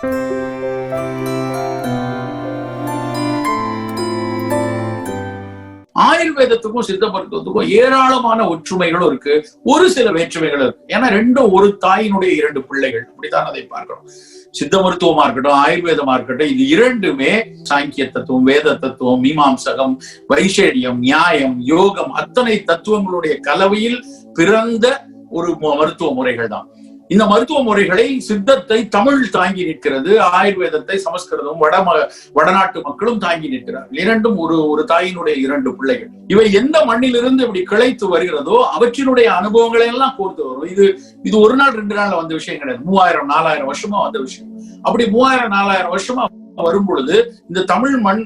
ஆயுர்வேதத்துக்கும் சித்த மருத்துவத்துக்கும் ஏராளமான ஒற்றுமைகளும் இருக்கு. ஒரு சில வேற்றுமைகளும் இருக்கு. ஏன்னா ரெண்டும் ஒரு தாயினுடைய இரண்டு பிள்ளைகள். அப்படித்தான் அதை பார்க்கணும் சித்த மருத்துவமா இருக்கட்டும் ஆயுர்வேதமா இருக்கட்டும் இது இரண்டுமே சாங்கிய தத்துவம் வேத தத்துவம் மீமாம்சகம் வைஷேடியம் நியாயம் யோகம் அத்தனை தத்துவங்களுடைய கலவையில் பிறந்த ஒரு மருத்துவ முறைகள் தான். இந்த மருத்துவ முறைகளை சித்தத்தை தமிழ் தாங்கி நிற்கிறது ஆயுர்வேதத்தை சமஸ்கிருதம் வட வடநாட்டு மக்களும் தாங்கி நிற்கிறார்கள். இரண்டும் ஒரு ஒரு தாயினுடைய இரண்டு பிள்ளைகள். இவை எந்த மண்ணிலிருந்து இப்படி கிளைத்து வருகிறதோ அவற்றினுடைய அனுபவங்களை எல்லாம் கோர்த்து வரும். இது இது ஒரு நாள் ரெண்டு நாள்ல வந்த விஷயம் கிடையாது. மூவாயிரம் நாலாயிரம் வருஷமா வந்த விஷயம். அப்படி மூவாயிரம் நாலாயிரம் வருஷமா வரும் பொழுது இந்த தமிழ் மண்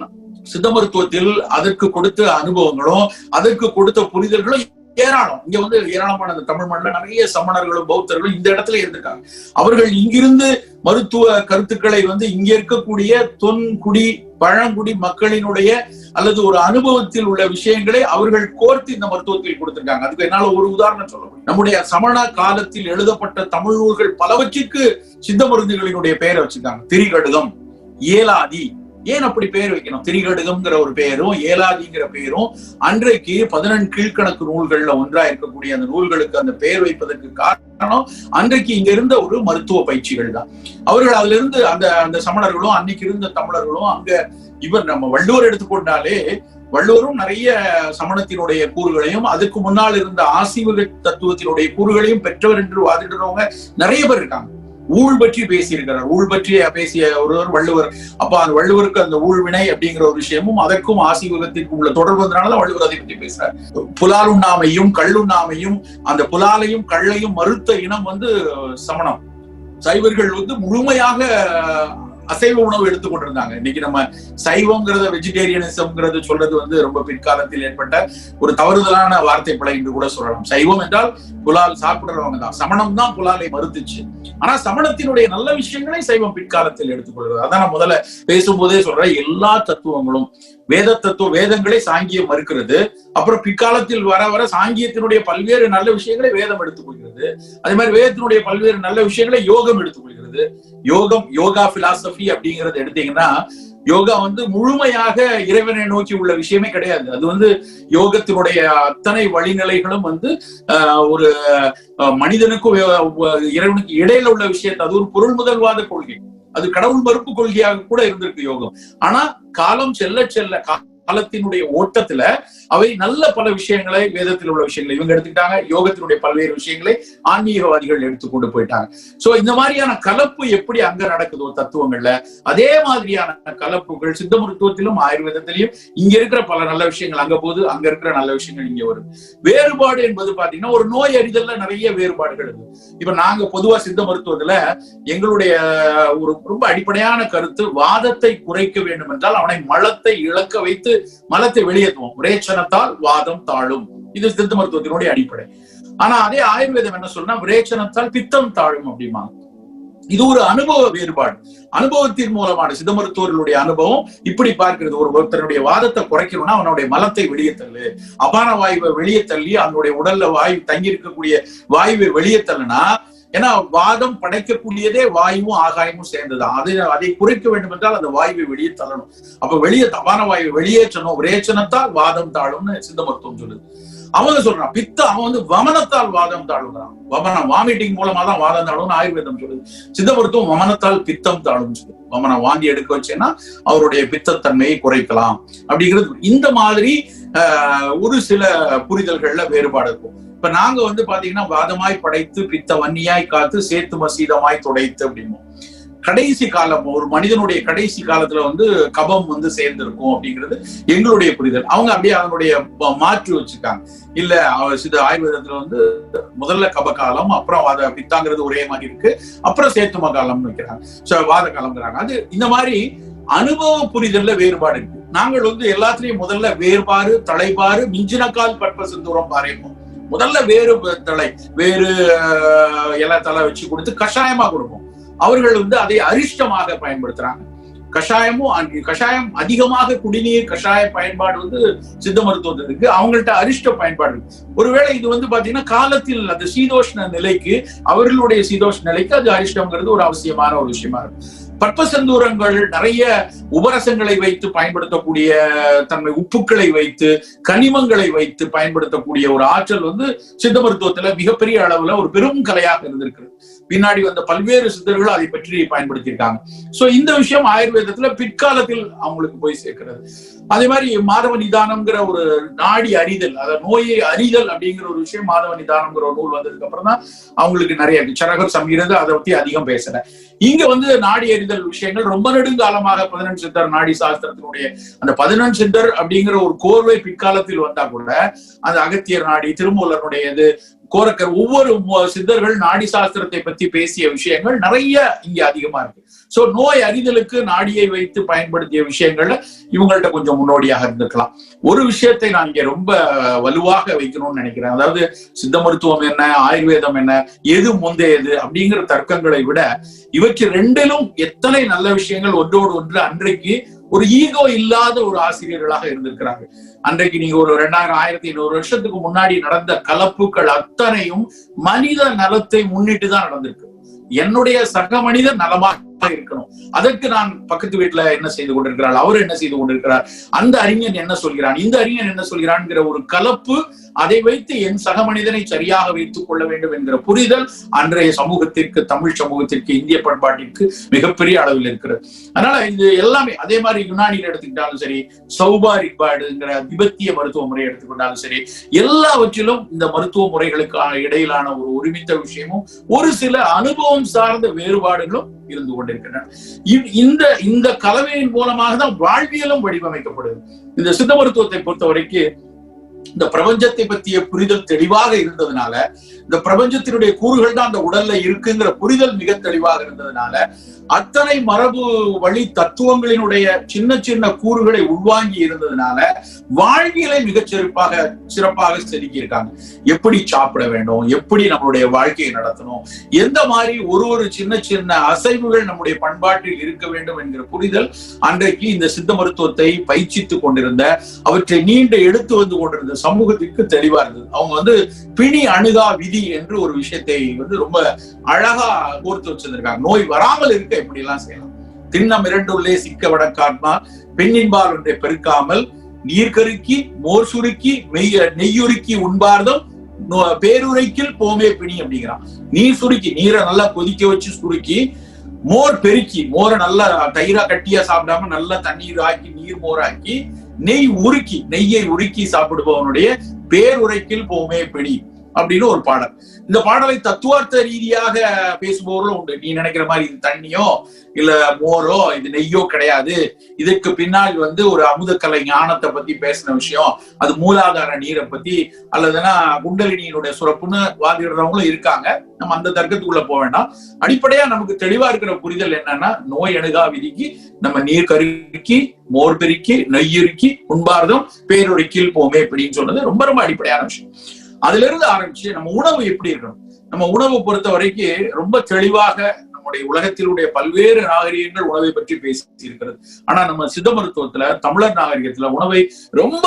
சித்த மருத்துவத்தில் அதற்கு கொடுத்த அனுபவங்களும் அதற்கு கொடுத்த புரிதல்களும் ஏராளம். இங்க வந்து ஏராளமான அந்த தமிழ் மண்ணில் நிறைய சமணர்களும் பௌத்தர்களும் இந்த இடத்துல இருந்திருக்காங்க. அவர்கள் இங்கிருந்து மருத்துவ கருத்துக்களை வந்து இங்க இருக்கக்கூடிய தொன்குடி பழங்குடி மக்களினுடைய அல்லது ஒரு அனுபவத்தில் உள்ள விஷயங்களை அவர்கள் கோர்த்து இந்த மருத்துவத்தில் கொடுத்திருக்காங்க. அதுக்கு என்னால ஒரு உதாரணம் சொல்ல முடியும். நம்முடைய சமண காலத்தில் எழுதப்பட்ட தமிழ் நூல்கள் பலவற்றிற்கு சித்த மருந்துகளினுடைய பெயரை வச்சிருக்காங்க. திரிகடுதம் ஏலாதி ஏன் அப்படி பெயர் வைக்கணும்? திரிகடுகம்ங்கிற ஒரு பெயரும் ஏலாதிங்கிற பெயரும் அன்றைக்கு பதினெண் கீழ்கணக்கு நூல்கள்ல ஒன்றா இருக்கக்கூடிய அந்த நூல்களுக்கு அந்த பெயர் வைப்பதற்கு காரணம் அன்றைக்கு இங்க இருந்த ஒரு மருத்துவ பயிற்சிகள் தான். அவர்கள் அதுல இருந்து அந்த அந்த சமணர்களும் அன்னைக்கு இருந்த தமிழர்களும் அங்க இவர் நம்ம வள்ளுவர் எடுத்துக்கொண்டாலே வள்ளுவரும் நிறைய சமணத்தினுடைய கூறுகளையும் அதுக்கு முன்னால் இருந்த ஆசீவக தத்துவத்தினுடைய கூறுகளையும் பெற்றவர் என்று வாதிடுறவங்க நிறைய பேர் இருக்காங்க. ஊழ் பற்றி பேசியிருக்கிறார். ஊழ் பற்றி பேசிய ஒருவர் வள்ளுவர். அப்ப அந்த வள்ளுவருக்கு அந்த ஊழ்வினை அப்படிங்கிற ஒரு விஷயமும் அதற்கும் ஆசிவகத்திற்கும் உள்ள தொடர்பு வள்ளுவர் அதை பற்றி பேசுறார். புலால் உண்ணாமையும் கள்ளுண்ணாமையும் அந்த புலாலையும் கள்ளையும் மறுத்த இனம் வந்து சமணம். சைவர்கள் வந்து முழுமையாக அசைவ உணவு எடுத்துக்கொண்டிருந்தாங்க இன்னைக்கு நம்ம சைவங்கிறத வெஜிடேரியனிசம்ங்கிறது சொல்றது வந்து ரொம்ப பிற்காலத்தில் ஏற்பட்ட ஒரு தவறுதலான வார்த்தை பிழை என்று கூட சொல்லலாம். சைவம் என்றால் புலால் சாப்பிடுறவங்க தான். சமணம் தான் புலாலை மறுத்துச்சு. ஆனா சமணத்தினுடைய நல்ல விஷயங்களை சைவம் பிற்காலத்தில் எடுத்துக்கொள்கிறது அதான் நான் முதல்ல பேசும்போதே சொல்றேன். எல்லா தத்துவங்களும் வேத தத்துவ வேதங்களை சாங்கியம் மறுக்கிறது. அப்புறம் பிற்காலத்தில் வர வர சாங்கியத்தினுடைய பல்வேறு நல்ல விஷயங்களை வேதம் எடுத்துக்கொள்கிறது அதே மாதிரி வேதத்தினுடைய பல்வேறு நல்ல விஷயங்களை யோகம் எடுத்துக்கொள்கிறது யோகம் யோகா பிலாசபி பிலாசபி அப்படிங்கறது எடுத்தீங்கன்னா யோகா வந்து முழுமையாக இறைவனை நோக்கி உள்ள விஷயமே கிடையாது. அது வந்து யோகத்தினுடைய அத்தனை வழிநிலைகளும் வந்து ஒரு மனிதனுக்கும் இறைவனுக்கு இடையில உள்ள விஷயத்தை அது ஒரு பொருள் முதல்வாத கொள்கை. அது கடவுள் மறுப்பு கொள்கையாக கூட இருந்திருக்கு யோகம். ஆனா காலம் செல்ல செல்ல காலத்தினுடைய ஓட்டத்துல அவை நல்ல பல விஷயங்களை வேதத்தில் உள்ள விஷயங்களை இவங்க எடுத்துக்கிட்டாங்க. யோகத்தினுடைய பல்வேறு விஷயங்களை ஆன்மீகவாதிகள் எடுத்து கொண்டு போயிட்டாங்க. சோ இந்த மாதிரியான கலப்பு எப்படி அங்க நடக்குதோ தத்துவங்கள்ல அதே மாதிரியான கலப்புகள் சித்த மருத்துவத்திலும் ஆயுர்வேதத்திலையும் இங்க இருக்கிற பல நல்ல விஷயங்கள் அங்க போது அங்க இருக்கிற நல்ல விஷயங்கள் இங்க வருது. வேறுபாடு என்பது பாத்தீங்கன்னா ஒரு நோய் அறிதல்ல நிறைய வேறுபாடுகள் இருக்கு. இப்ப நாங்க பொதுவா சித்த மருத்துவத்துல எங்களுடைய ஒரு ரொம்ப அடிப்படையான கருத்து வாதத்தை குறைக்க வேண்டும் என்றால் அவனை மலத்தை இழக்க வைத்து மலத்தை வெளியேற்றுவோம். விரேச்சனத்தால் வாதம் தாழும். இது சித்த மருத்துவத்தினுடைய அடிப்படை. ஆனா அதே ஆயுர்வேதம் என்ன சொல்றா விரேச்சனத்தால் பித்தம் தாழும் அப்படிமா இது ஒரு அனுபவ வேறுபாடு. அனுபவத்தின் மூலமான சித்த மருத்துவர்களுடைய அனுபவம் இப்படி பார்க்கிறது. ஒரு ஒருத்தனுடைய வாதத்தை குறைக்கணும்னா அவனுடைய மலத்தை வெளியே தள்ளு அபான வாயுவை வெளியே தள்ளி அவனுடைய உடல்ல வாயு தங்கி இருக்கக்கூடிய வாயுவை வெளியே தள்ளுனா ஏன்னா வாதம் படைக்கக்கூடியதே வாயுவும் ஆகாயமும் சேர்ந்துதான் அதை அதை குறைக்க வேண்டும் என்றால் அந்த வாயுவை வெளியே தள்ளணும். அப்ப வெளியே தபான வாயு வெளியேற்றணும் விரேச்சனத்தால் வாதம் தாழும்னு சித்த மருத்துவம் சொல்லுது. அவங்க சொல்றான் பித்த அவன் வந்து வமனத்தால் வாதம் தாழுங்கிறான் வமனம் வாமிட்டிங் மூலமா தான் வாதம் தாழும்னு ஆயுர்வேதம் சொல்லுது. சித்த மருத்துவம் வமனத்தால் பித்தம் தாழும் சொல்லுது. வமனம் வாந்தி எடுக்க வச்சேன்னா அவருடைய பித்தத்தன்மையை குறைக்கலாம். அப்படிங்கிறது இந்த மாதிரி ஒரு சில புரிதல்கள்ல வேறுபாடு இருக்கும். இப்ப நாங்க வந்து பாத்தீங்கன்னா வாதமாய் படைத்து பித்த வன்னியாய் காத்து சேத்து மசீதமாய் துடைத்து அப்படிமோ கடைசி காலம் ஒரு மனிதனுடைய கடைசி காலத்துல வந்து கபம் வந்து சேர்ந்திருக்கும் அப்படிங்கிறது எங்களுடைய புரிதல். அவங்க அப்படியே அதனுடைய மாற்றி வச்சுக்காங்க இல்ல சித ஆயுர்வேதத்துல வந்து முதல்ல கப காலம் அப்புறம் வாத பித்தாங்கிறது ஒரே மாதிரி இருக்கு. அப்புறம் சேத்தும காலம்னு வைக்கிறாங்க. வாத காலம்ங்கிறாங்க. அது இந்த மாதிரி அனுபவ புரிதல்ல வேறுபாடு இருக்கு. நாங்கள் வந்து எல்லாத்துலயும் முதல்ல வேறுபாடு தலைப்பாறு மிஞ்சினக்கால் பற்பசந்தூரம் பாறைப்போம் முதல்ல வேறு தலை வேறு இலை தலை வச்சு கொடுத்து கஷாயமா கொடுப்போம். அவர்கள் வந்து அதை அரிஷ்டமாக பயன்படுத்துறாங்க. கஷாயமும் கஷாயம் அதிகமாக குடிநீர் கஷாய பயன்பாடு வந்து சித்த மருத்துவத்தில் இருக்கு அவங்கள்ட்ட அரிஷ்ட பயன்பாடு. இருக்கு ஒருவேளை இது வந்து பாத்தீங்கன்னா காலத்தில் அந்த சீதோஷ்ண நிலைக்கு அவர்களுடைய சீதோஷ்ண நிலைக்கு அது அரிஷ்டம்ங்கிறது ஒரு அவசியமான ஒரு விஷயமா இருக்கும். பற்பசந்தூரங்கள் நிறைய உபரசங்களை வைத்து பயன்படுத்தக்கூடிய தன்மை உப்புக்களை வைத்து கனிமங்களை வைத்து பயன்படுத்தக்கூடிய ஒரு ஆற்றல் வந்து சித்த மருத்துவத்துல மிகப்பெரிய அளவுல ஒரு பெரும் கலையாக இருந்திருக்கு பின்னாடி வந்த பல்வேறு சித்தர்கள் அதை பற்றி பயன்படுத்தியிருக்காங்க. சோ இந்த விஷயம் ஆயுர்வேதத்துல பிற்காலத்தில் அவங்களுக்கு போய் சேர்க்கிறது. அதே மாதிரி மாதவ நிதானம்ங்கிற ஒரு நாடி அறிதல் அதாவது நோயை அறிதல் அப்படிங்கிற ஒரு விஷயம் மாதவ நிதானம்ங்கிற ஒரு நூல் வந்ததுக்கு அப்புறம் தான் அவங்களுக்கு நிறைய சரகர் சமீரது அதை பத்தி அதிகம் பேசல. இங்க வந்து நாடி அறிதல் விஷயங்கள் ரொம்ப நெடுங்காலமாக பதினெண் சித்தர் நாடி சாஸ்திரத்தினுடைய அந்த பதினெண் சித்தர் அப்படிங்கிற ஒரு கோர்வை பிற்காலத்தில் வந்தா கூட அந்த அகத்தியர் நாடி திருமூலனுடையது கோரக்கர் ஒவ்வொரு சித்தர்கள் நாடி சாஸ்திரத்தை பத்தி பேசிய விஷயங்கள் நிறைய இங்க அதிகமா இருக்கு. சோ நோய் அறிதலுக்கு நாடியை வைத்து பயன்படுத்திய விஷயங்கள்ல இவங்கள்ட்ட கொஞ்சம் முன்னோடியாக இருந்திருக்கலாம். ஒரு விஷயத்தை நான் இங்க ரொம்ப வலுவாக வைக்கணும்னு நினைக்கிறேன். அதாவது சித்த மருத்துவம் என்ன ஆயுர்வேதம் என்ன எது முந்தையது அப்படிங்கிற தர்க்கங்களை விட இவற்றை ரெண்டிலும் எத்தனை நல்ல விஷயங்கள் ஒன்றோடு ஒன்று அன்றைக்கு ஒரு ஈகோ இல்லாத ஒரு ஆசிரியர்களாக இருந்திருக்கிறார்கள். அன்றைக்கு நீங்க ஒரு ரெண்டாயிரம் ஆயிரத்தி ஐநூறு வருஷத்துக்கு முன்னாடி நடந்த கலப்புகள் அத்தனையும் மனித நலத்தை முன்னிட்டு தான் நடந்திருக்கு. என்னுடைய சக மனித நலமாக இருக்கணும். அதற்கு நான் பக்கத்து வீட்டுல என்ன செய்து கொண்டிருக்கிறாள்? அவர் என்ன செய்து கொண்டிருக்கிறார்? அந்த அறிஞன் என்ன சொல்கிறான்? இந்த அறிஞன் என்ன சொல்கிறான்ங்கிற ஒரு கலப்பு அதை வைத்து என் சக மனிதனை சரியாக வைத்துக் கொள்ள வேண்டும் என்கிற புரிதல் அன்றைய சமூகத்திற்கு தமிழ் சமூகத்திற்கு இந்திய பண்பாட்டிற்கு மிகப்பெரிய அளவில் இருக்கிறது. அதனால இது எல்லாமே அதே மாதிரி யுனானியில் எடுத்துக்கிட்டாலும் சரி சௌபாரிப்பாடுங்கிற திபெத்திய மருத்துவ முறை எடுத்துக்கொண்டாலும் சரி எல்லாவற்றிலும் இந்த மருத்துவ முறைகளுக்கு இடையிலான ஒரு ஒருமித்த விஷயமும் ஒரு சில அனுபவம் சார்ந்த வேறுபாடுகளும் இருந்து கொண்டிருக்கின்றன. இந்த இந்த கலவையின் மூலமாக தான் வாழ்வியலும் வடிவமைக்கப்படுது. இந்த சித்த மருத்துவத்தை பொறுத்த வரைக்கும் இந்த பிரபஞ்சத்தை பற்றிய புரிதல் தெளிவாக இருந்ததுனால இந்த பிரபஞ்சத்தினுடைய கூறுகள் தான் அந்த உடல்ல இருக்குங்கிற புரிதல் மிக தெளிவாக இருந்ததுனால அத்தனை மரபு வழி தத்துவங்களினுடைய சின்ன சின்ன கூறுகளை உள்வாங்கி இருந்ததுனால வாழ்வியலை மிகச் சிறப்பாக சிறப்பாக செதுக்கி இருக்காங்க எப்படி சாப்பிட வேண்டும்? எப்படி நம்மளுடைய வாழ்க்கையை நடத்தணும்? எந்த மாதிரி ஒரு ஒரு சின்ன சின்ன அசைவுகள் நம்முடைய பண்பாட்டில் இருக்க வேண்டும் என்கிற புரிதல் அன்றைக்கு இந்த சித்த மருத்துவத்தை பயிற்சித்துக் கொண்டிருந்த அவற்றை நீண்ட எடுத்து வந்து கொண்டிருந்த சமூகத்திற்கு தெளிவா இருந்தது. அவங்க வந்து பிணி அணுகா விதி விதி என்று ஒரு விஷயத்தை வந்து ரொம்ப அழகா கோர்த்து வச்சிருந்திருக்காங்க. நோய் வராமல் இருக்க எப்படி எல்லாம் செய்யலாம். திண்ணம் இரண்டுள்ளே சிக்க வடக்காத்மா பெண்ணின்பால் ஒன்றை பெருக்காமல் நீர் கருக்கி மோர் சுருக்கி மெய் நெய்யுருக்கி உண்பார்தம் பேருரைக்கில் போமே பிணி அப்படிங்கிறான். நீர் சுருக்கி நீரை நல்லா கொதிக்க வச்சு சுருக்கி மோர் பெருக்கி மோரை நல்லா தயிரா கட்டியா சாப்பிடாம நல்லா தண்ணீர் ஆக்கி நீர் மோராக்கி நெய் உருக்கி நெய்யை உருக்கி சாப்பிடுபவனுடைய பேருரைக்கில் போமே பிணி. அப்படின்னு ஒரு பாடல். இந்த பாடலை தத்துவார்த்த ரீதியாக பேசுபவர்களும் உண்டு. நீ நினைக்கிற மாதிரி இது தண்ணியோ இல்ல மோரோ இது நெய்யோ கிடையாது. இதுக்கு பின்னால் வந்து ஒரு அமுதக்கலை ஞானத்தை பத்தி பேசின விஷயம். அது மூலாதார நீரை பத்தி அல்லதுன்னா குண்டலினியினுடைய சுரப்புன்னு வாதிடுறவங்களும் இருக்காங்க. நம்ம அந்த தர்க்கத்துக்குள்ள போக வேண்டாம். அடிப்படையா நமக்கு தெளிவா இருக்கிற புரிதல் என்னன்னா நோய் அணுகா விதிக்கு நம்ம நீர் கருக்கி மோர் பெருக்கி நெய்யுருக்கி உண்பார்தம் கீழ் போமே அப்படின்னு சொன்னது ரொம்ப ரொம்ப அடிப்படையான விஷயம். அதுல இருந்து ஆரம்பிச்சு நம்ம உணவு எப்படி இருக்கணும்? நம்ம உணவு பொறுத்த வரைக்கும் ரொம்ப தெளிவாக நம்முடைய உலகத்தினுடைய பல்வேறு நாகரிகங்கள் உணவை பற்றி பேசி இருக்கிறது ஆனா நம்ம சித்த மருத்துவத்துல தமிழர் நாகரிகத்துல உணவை ரொம்ப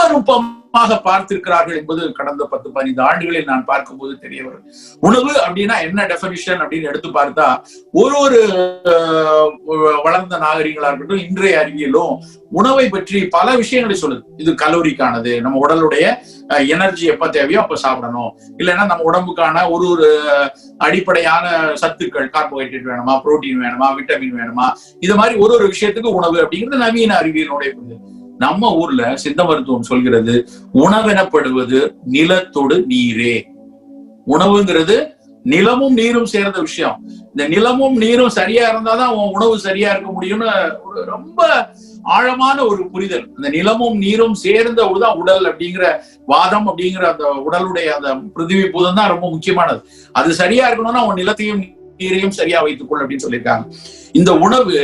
நுட்பமாக பார்த்திருக்கிறார்கள் என்பது கடந்த பத்து பதினைந்து ஆண்டுகளில் நான் பார்க்கும்போது தெரிய வரும். உணவு அப்படின்னா என்ன டெபனிஷன் அப்படின்னு எடுத்து பார்த்தா ஒரு ஒரு வளர்ந்த நாகரிகங்களா இருக்கட்டும் இன்றைய அறிவியலும் உணவை பற்றி பல விஷயங்களை சொல்லுது. இது கலோரிக்கானது. நம்ம உடலுடைய எனர்ஜி எப்ப தேவையோ அப்ப சாப்பிடணும். இல்லைன்னா நம்ம உடம்புக்கான ஒரு ஒரு அடிப்படையான சத்துக்கள் கார்போஹைட்ரேட் வேணுமா புரோட்டீன் வேணுமா விட்டமின் வேணுமா இது மாதிரி ஒரு ஒரு விஷயத்துக்கு உணவு அப்படிங்கிறது நவீன அறிவியலுடைய புரிதல் நம்ம ஊர்ல சித்த மருத்துவம் சொல்கிறது உணவெனப்படுவது நிலத்தோடு நீரே. உணவுங்கிறது நிலமும் நீரும் சேர்ந்த விஷயம். இந்த நிலமும் நீரும் சரியா இருந்தாதான் உன் உணவு சரியா இருக்க முடியும்னு ஒரு ரொம்ப ஆழமான ஒரு புரிதல். அந்த நிலமும் நீரும் சேர்ந்த தான் உடல் அப்படிங்கிற வாதம் அப்படிங்கிற அந்த உடலுடைய அந்த பிருத்திவி பூதம் தான் ரொம்ப முக்கியமானது. அது சரியா இருக்கணும்னா உன் நிலத்தையும் நீரையும் சரியா வைத்துக்கொள் அப்படின்னு சொல்லியிருக்காங்க. இந்த உணவு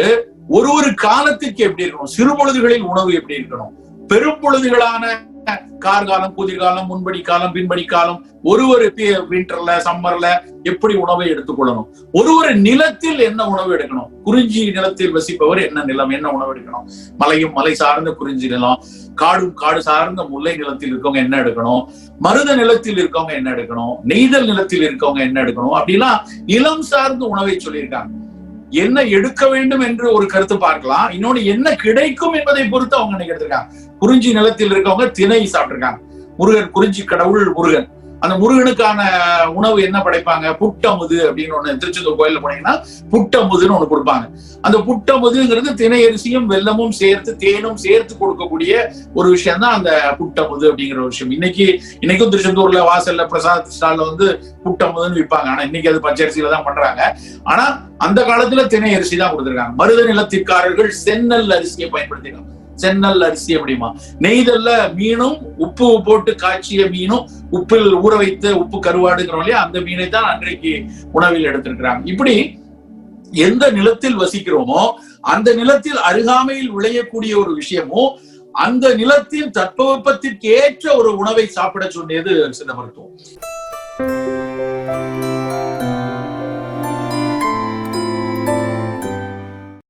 ஒரு ஒரு காலத்துக்கு எப்படி இருக்கணும்? சிறு பொழுதுகளில் உணவு எப்படி இருக்கணும்? பெரும் பொழுதுகளான கார்காலம் குதிர்காலம் முன்படி காலம் பின்படி காலம் ஒரு ஒரு வின்டர்ல சம்மர்ல எப்படி உணவை எடுத்துக்கொள்ளணும் ஒரு ஒரு நிலத்தில் என்ன உணவு எடுக்கணும்? குறிஞ்சி நிலத்தில் வசிப்பவர் என்ன நிலம் என்ன உணவு எடுக்கணும்? மலையும் மலை சார்ந்த குறிஞ்சி நிலம் காடும் காடு சார்ந்த முல்லை நிலத்தில் இருக்கவங்க என்ன எடுக்கணும்? மருத நிலத்தில் இருக்கவங்க என்ன எடுக்கணும்? நெய்தல் நிலத்தில் இருக்கவங்க என்ன எடுக்கணும்? அப்படின்னா நிலம் சார்ந்த உணவை சொல்லியிருக்காங்க. என்ன எடுக்க வேண்டும் என்று ஒரு கருத்து பார்க்கலாம். இன்னொன்னு என்ன கிடைக்கும் என்பதை பொறுத்து அவங்க இன்னைக்கு எடுத்திருக்காங்க குறிஞ்சி நிலத்தில் இருக்கவங்க திணை சாப்பிட்டிருக்காங்க. முருகன் குறிஞ்சி கடவுள் முருகன். அந்த முருகனுக்கான உணவு என்ன படைப்பாங்க? புட்டமுது அப்படின்னு ஒண்ணு திருச்செந்தூர் கோயில்ல போனீங்கன்னா புட்டமுதுன்னு ஒண்ணு கொடுப்பாங்க. அந்த புட்டமுதுங்கிறது தினையரிசியும் வெல்லமும் சேர்த்து தேனும் சேர்த்து கொடுக்கக்கூடிய ஒரு விஷயம் தான் அந்த புட்டமுது அப்படிங்கிற ஒரு விஷயம். இன்னைக்கு இன்னைக்கும் திருச்செந்தூர்ல வாசல்ல பிரசாத் ஸ்டால்ல வந்து புட்டமுதுன்னு விற்பாங்க. ஆனா இன்னைக்கு அது பச்சரிசியில தான் பண்றாங்க. ஆனா அந்த காலத்துல தினை அரிசி தான் கொடுத்திருக்காங்க. மருத நிலத்திற்காரர்கள் சென்னல் அரிசியை பயன்படுத்திருக்காங்க சென்னல் அரிசி அப்படிமா. நெய்தல்ல மீனும் உப்பு போட்டு காய்ச்சிய மீனும் உப்பில் ஊற வைத்து உப்பு கருவாடுங்கிறோம் இல்லையா? அந்த மீனை தான் அன்றைக்கு உணவில் எடுத்திருக்கிறாங்க. இப்படி எந்த நிலத்தில் வசிக்கிறோமோ அந்த நிலத்தில் அருகாமையில் விளையக்கூடிய ஒரு விஷயமோ அந்த நிலத்தின் தட்பவெப்பத்திற்கு ஏற்ற ஒரு உணவை சாப்பிட சொன்னது சில மருத்துவம்.